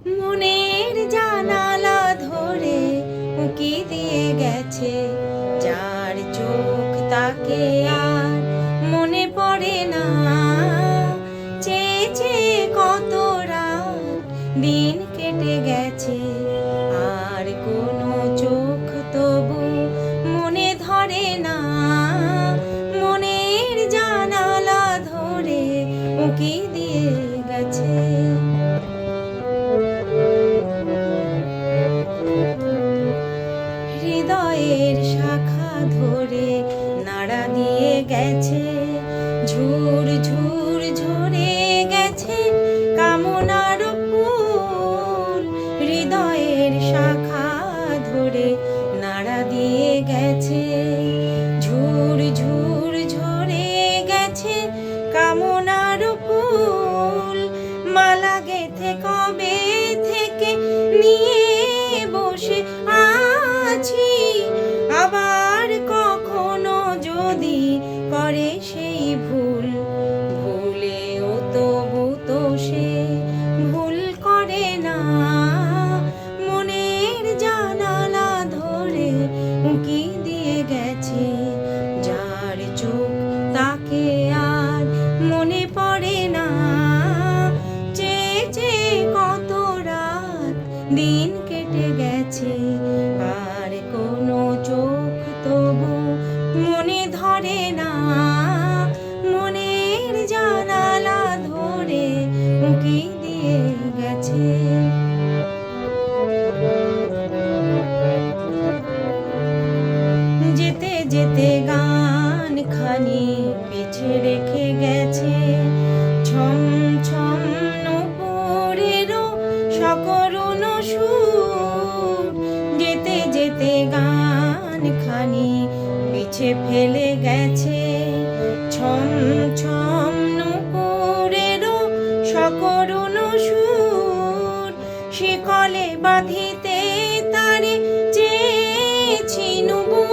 মনের জানালা ধরে উঁকি দিয়ে গেছে যার চোখ তাকে আর হৃদয়ের শাখা ধরে নাড়া দিয়ে গেছে। ঝুর ঝুর, ঝরে গেছে কামনার ফুল হৃদয়ের শাখা ধরে নাড়া দিয়ে গেছে। ঝুর ঝুর, ঝরে গেছে কামনার ফুল মালা গেথে কবে থেকে নিয়ে বসে আছি যেতে গান খানি পিছে রেখে গেছে। ছম ছম নূপুরেরও সকরুণ সুর যেতে যেতে গান খানি পিছে ফেলে গেছে। ছম ছম নূপুরেরও সকরুণ সুর শিকলে বাঁধিতে তারে চেয়েছিল বুঝি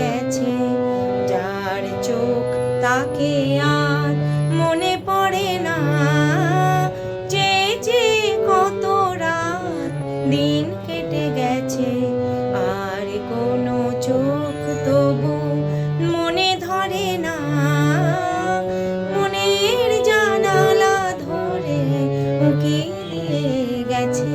গেছে। যার চোখ তাকে আর মনে পড়ে না। চেয়ে চেয়ে কত রাত দিন কেটে গেছে, আর কোনো চোখ তবু মনে ধরে না। মনের জানালা ধরে উকি দিয়ে গেছে।